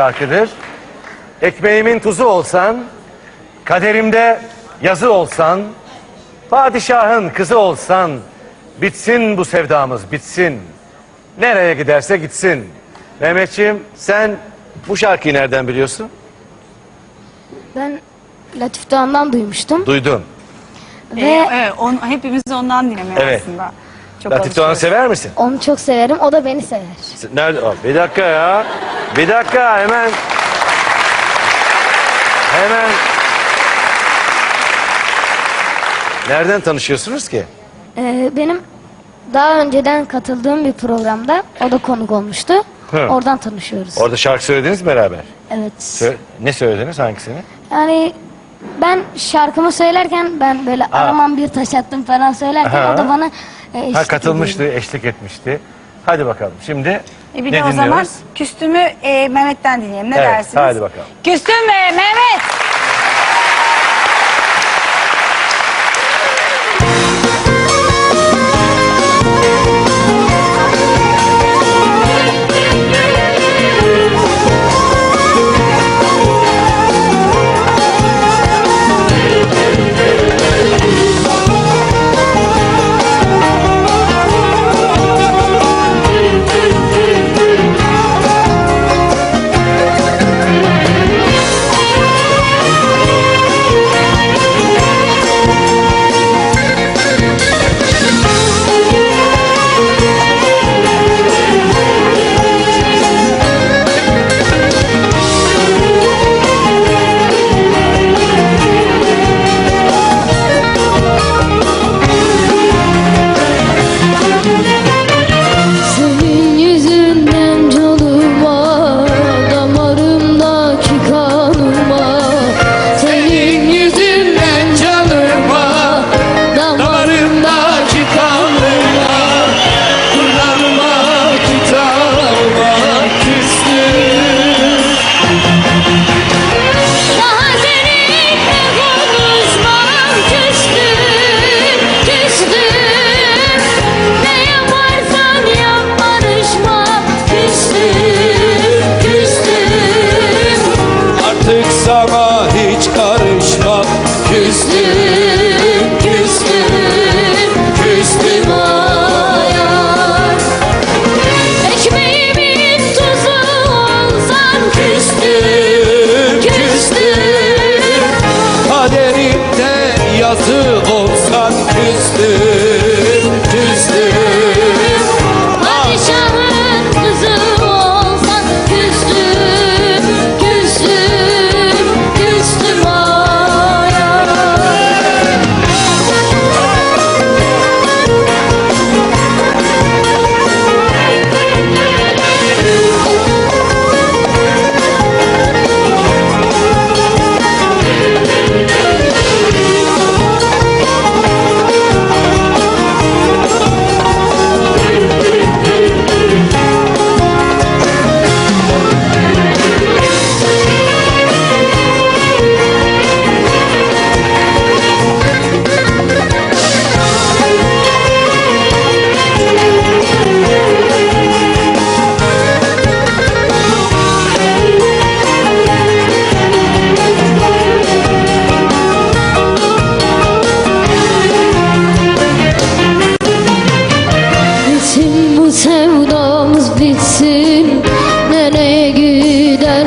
şarkıdır. Ekmeğimin tuzu olsan, kaderimde yazı olsan, padişahın kızı olsan, bitsin bu sevdamız, bitsin. Nereye giderse gitsin. Mehmetciğim sen bu şarkıyı nereden biliyorsun? Ben Latif Doğan'dan duymuştum. Duydun. Ve Ee, evet, on, hepimiz ondan dinlemiyor Evet. aslında. Çok Latif Doğan'ı sever misin? onu çok severim. O da beni sever. Nerede? Aa, Bir dakika ya. Bir dakika hemen. Hemen. Nereden tanışıyorsunuz ki? Ee, benim daha önceden katıldığım bir programda o da konuk olmuştu. Hı. Oradan tanışıyoruz. Orada şarkı söylediniz mi beraber? evet. Sö- ne söylediniz hangisini? Yani ben şarkımı söylerken ben böyle aramam bir taş attım falan söylerken Ha. o da bana e, eşlik Ha katılmıştı, ediyordu. eşlik etmişti. Hadi bakalım. Şimdi E bir ne de o zaman dinliyoruz? küstümü e, Mehmet'ten dinleyelim. Ne Evet, dersiniz? hadi bakalım. Küstüm mü Mehmet? Artık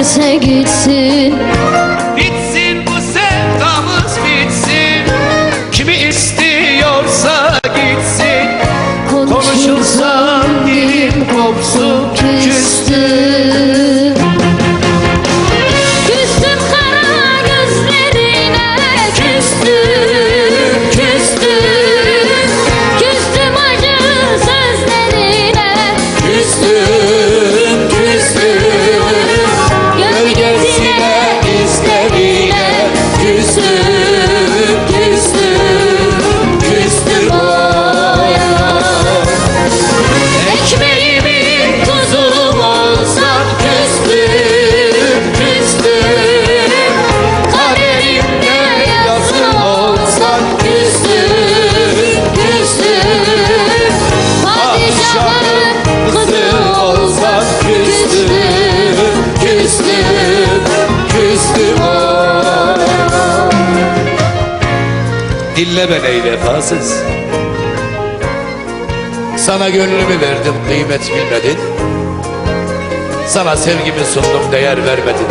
giderse gitsin. Dinle beni ey vefasız Sana gönlümü verdim kıymet bilmedin. Sana sevgimi sundum değer vermedin.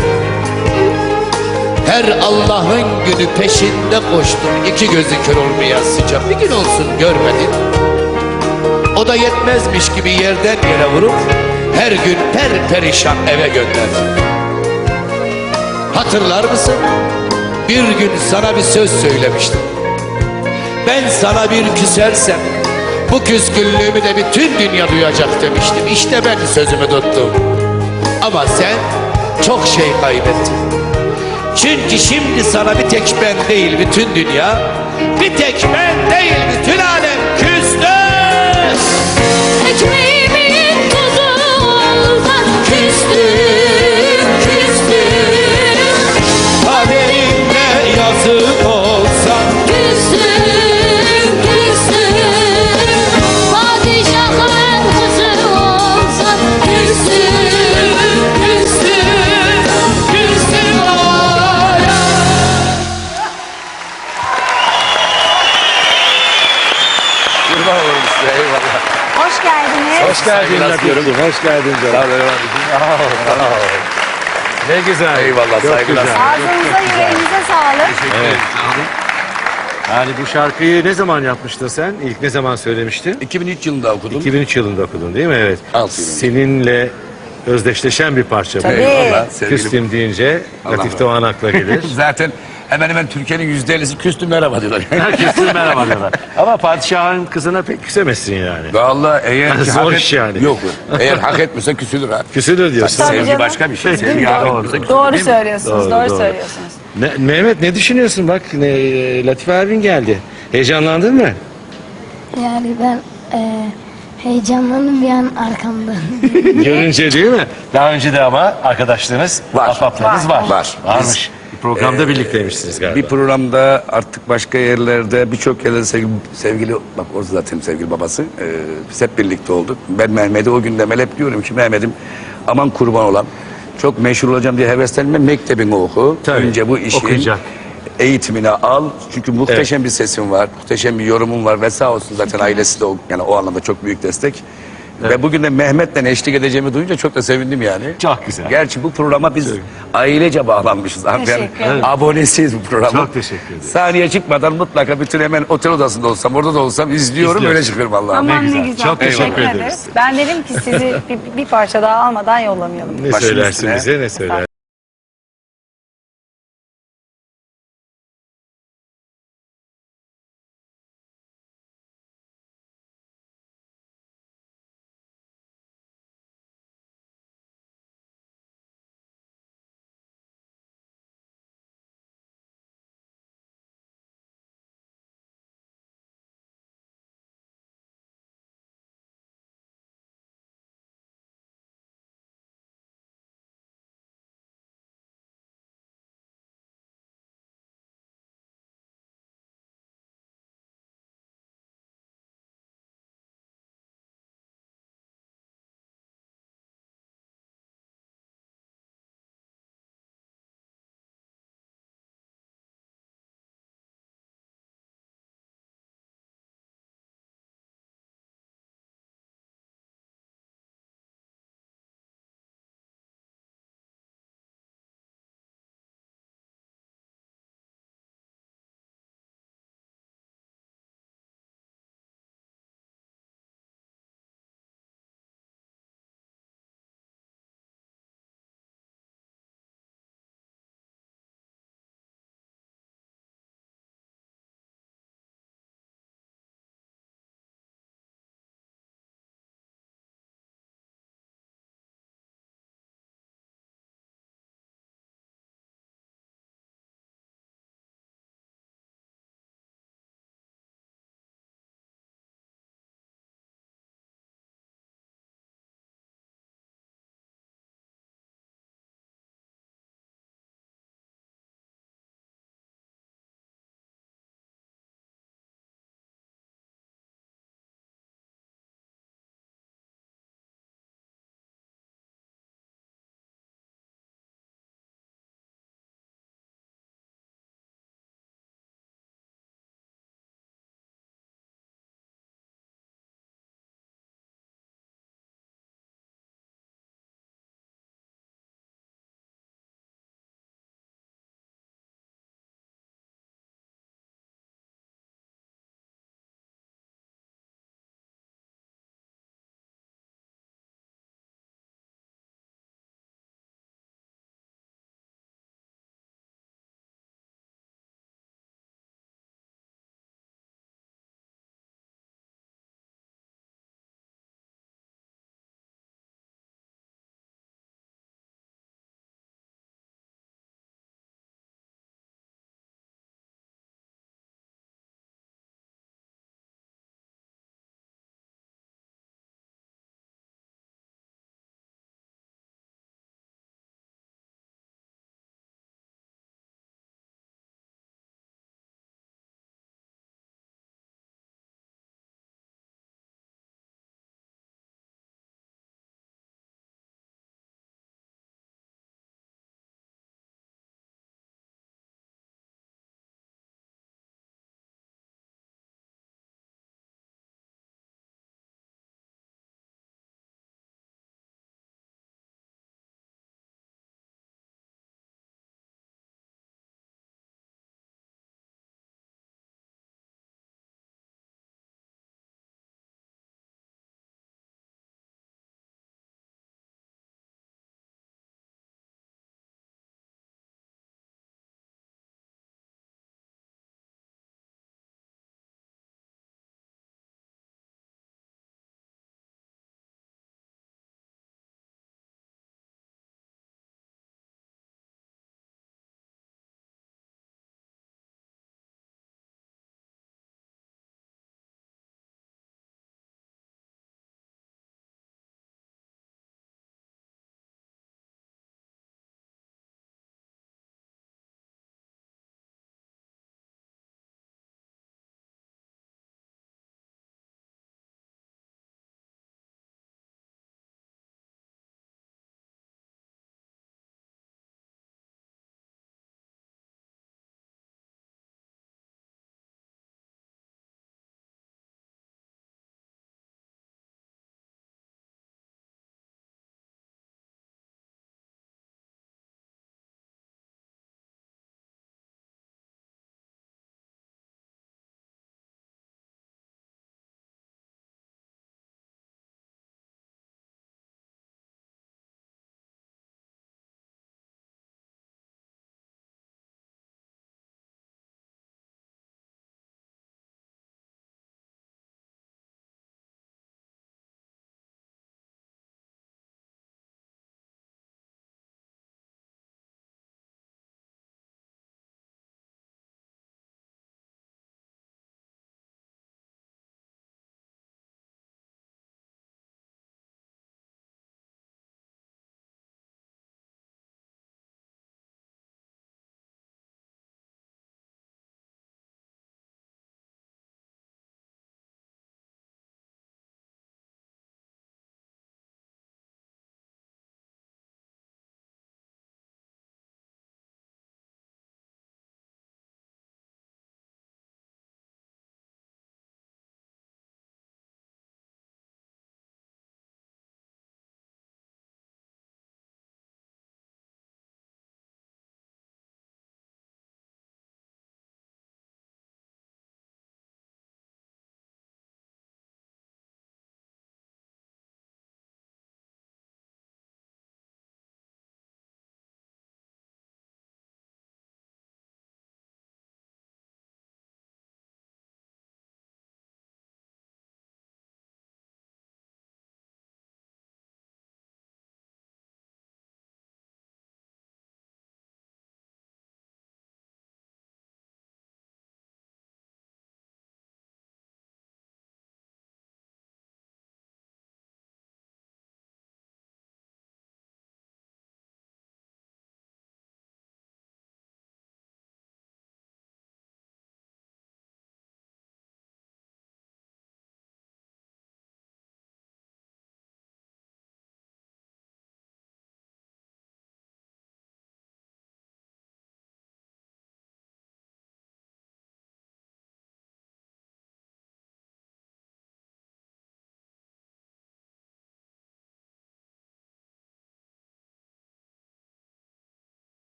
Her Allah'ın günü peşinde koştum iki gözü kör olmayan sıcak. Bir gün olsun görmedin. O da yetmezmiş gibi yerden yere vurup Her gün per perişan eve gönderdin. Hatırlar mısın? Bir gün sana bir söz söylemiştim. Ben sana bir küsersem bu küskünlüğümü de bütün dünya duyacak demiştim. İşte ben sözümü tuttum. Ama sen çok şey kaybettin. Çünkü şimdi sana bir tek ben değil bütün dünya, bir tek ben değil bütün alem Latif'ciğim. Hoş geldin canım. Sağ ol. Sağ ol. Ne güzel. Eyvallah, Çok saygılar. güzel. Ağzınıza yüreğinize sağlık. Evet. Yani bu şarkıyı ne zaman yapmıştın sen? İlk ne zaman söylemiştin? 2003 yılında okudum. 2003 yılında okudun değil mi? Evet. Altı. Seninle özdeşleşen bir parça bu. Tabii. Eyvallah, sevgili- Küstüm deyince Allah Latif Allah. Doğan akla gelir. Zaten hemen hemen Türkiye'nin yüzde ellisi küstüm merhaba diyorlar. Küstüm merhaba diyorlar. Ama padişahın kızına pek küsemezsin yani. Vallahi eğer ki Zor hak iş yani. Yok. Eğer hak etmiyorsa küsülür ha. Küsülür diyorsun. Tabii Sevgi canım. başka bir şey. Sevgi doğru. Doğru mi? söylüyorsunuz, Doğru, doğru, doğru. söylüyorsunuz. Ne- Mehmet ne düşünüyorsun? Bak ne, Latif abin geldi. Heyecanlandın mı? Yani ben e, heyecanlandım bir an arkamda. Görünce değil mi? Daha önce de ama arkadaşlığınız, Var. ahbaplarınız var. Var. Varmış. Bir programda birlikteymişsiniz galiba. Bir programda artık başka yerlerde birçok yerlerde sevgili, sevgili bak o zaten sevgili babası e, biz hep birlikte olduk. Ben Mehmet'e o gün demel hep diyorum ki Mehmet'im aman kurban olan çok meşhur olacağım diye heveslenme mektebini oku. Tabii, Önce bu işin okuyacak. eğitimini al. Çünkü muhteşem bir sesin var. Muhteşem bir yorumun var ve sağ olsun zaten ailesi de o, yani o anlamda çok büyük destek. Ve bugün de Mehmet'le eşlik edeceğimi duyunca çok da sevindim yani. Çok güzel. Gerçi bu programa biz ailece bağlanmışız. Teşekkür ederim. abonesiyiz bu programa. Çok teşekkür ederim. Sahneye çıkmadan mutlaka bütün hemen otel odasında olsam, orada da olsam izliyorum İzliyorsun. öyle çıkıyorum Allah'ım. Aman güzel. ne güzel. Çok teşekkür ederiz. Ben dedim ki sizi bir, bir parça daha almadan yollamayalım. Ne Başım söylersin üstüne. bize ne söyler?